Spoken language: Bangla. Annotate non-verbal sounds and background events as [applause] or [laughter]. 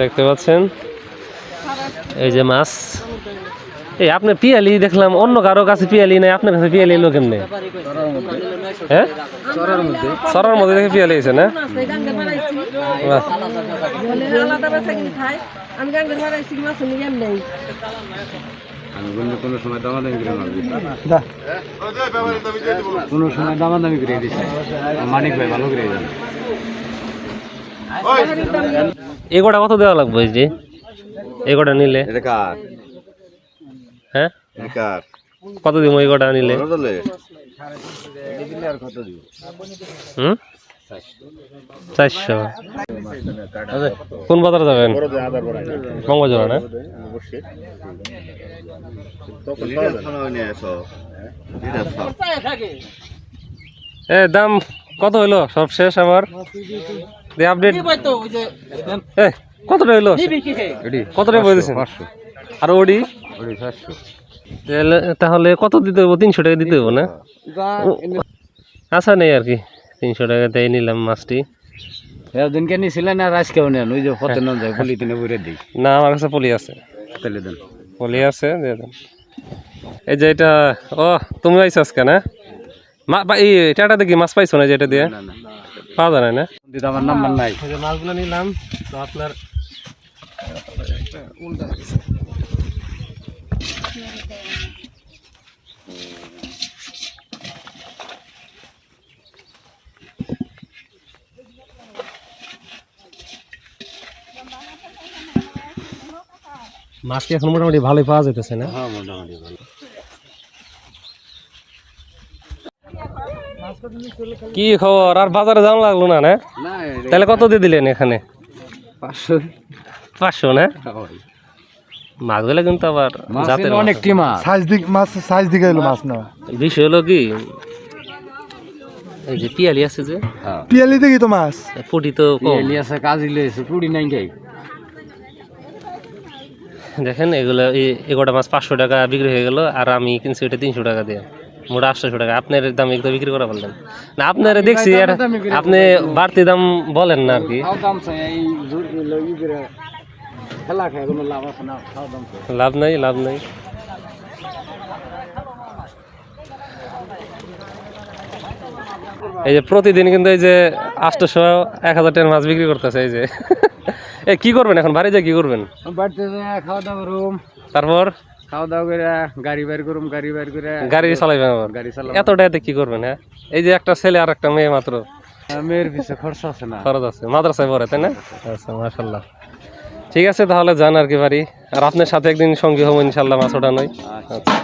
দেখতে পাচ্ছেন? এই যে মাছ। এই আপনার পিয়ালি দেখলাম অন্য কারও কাছে পিয়ালি নাই আপনার কাছে পিয়ালি এলো কেমনে? হ্যাঁ? সরার মধ্যে দেখে পিয়ালি এসে না? কিনে সময় দামাদামি করে কোনো সময় দামাদামি করে দিচ্ছে মানিক ভাই ভালো করে এগোটা কত দেওয়া লাগবে এই যে? এগোটা নিলে? হ্যাঁ? কত দিব এগোটা নিলে? হুম? চারশো। কোন বাজারে যাবেন? মঙ্গলজোড়া না? এ দাম কত হইল? সব শেষ আমার দিয়ে আপডেট এ কতটা হইল? কতটা বলেছেন? পাঁচশো। আর ওডি? তাহলে তাহলে কত দিতে হব তিনশো টাকা দিতে হব না? আশা নেই আর কি। তিনশো টাকা দিয়ে নিলাম মাছটি। একদিনকে নিয়েছিলেন আর আজকেও নেন ওই যে কত নাম যায় বলি তিনে বইরে দিই। না আমার কাছে পলি আছে। তাহলে দেন। পলি আছে দিয়ে দেন। এই যে এটা ও তুমি পাইছো আজকে না? মা এই টাটা দেখি মাছ পাইছো না যেটা দিয়ে? না না। পাওয়া যায় না? কিন্তু আমার নাম্বার নাই। মাছগুলো নিলাম তো আপনার মাছ কি এখন মোটামুটি ভালোই পাওয়া যেতেছে না? হ্যাঁ মোটামুটি ভালো। কি খবর? আর বাজারে যাওয়া লাগল না তাহলে কত দিয়ে দিলেন এখানে? পাঁচশো। পাঁচশো না? মাছগুলো কিন্তু আবার জাতের মাছ। অনেকটি সাইজ দিক মাছ সাইজ দিকে এলো মাছ না? বিষয় হলো কি? এই যে পিয়ালি আছে যে হ্যাঁ। পিয়ালি দেখি তো মাছ। পুটি তো কম। এলিয়াসে কাজ কুড়ি নাই গাই দেখেন এগুলো এগারোটা মাছ পাঁচশো টাকা বিক্রি হয়ে গেল আর আমি কিনছি এটা তিনশো টাকা দিয়ে। মোটা আটশোশো টাকা। আপনার দাম বিক্রি করা বললেন না আপনার দেখছি আপনি বাড়তি দাম বলেন না আর কি। লাভ নাই লাভ নাই। এই যে প্রতিদিন কিন্তু এই যে আটশোশো এক হাজার টাকার মাছ বিক্রি করতেছে এই যে। [laughs] এ কি করবেন এখন? বাড়ি যা কি করবেন? বাড়িতে খাওয়া দাওয়া করুম তারপর? খাওয়া দাওয়া করে গাড়ি বের করুম গাড়ি বের করে। গাড়ি চালাইবেন আবার? গাড়ি চালাম এত টাকাতে কি করবেন হ্যাঁ? এই যে একটা ছেলে আর একটা মেয়ে মাত্র। মেয়ের খরচ আছে না। খরচ আছে। মাদ্রাসায় পড়ে তাই না? আচ্ছা মাশাল্লাহ ঠিক আছে তাহলে যান আর কি বাড়ি আর আপনার সাথে একদিন সঙ্গী হব ইনশাল্লাহ মাছ ওটা নয় আচ্ছা।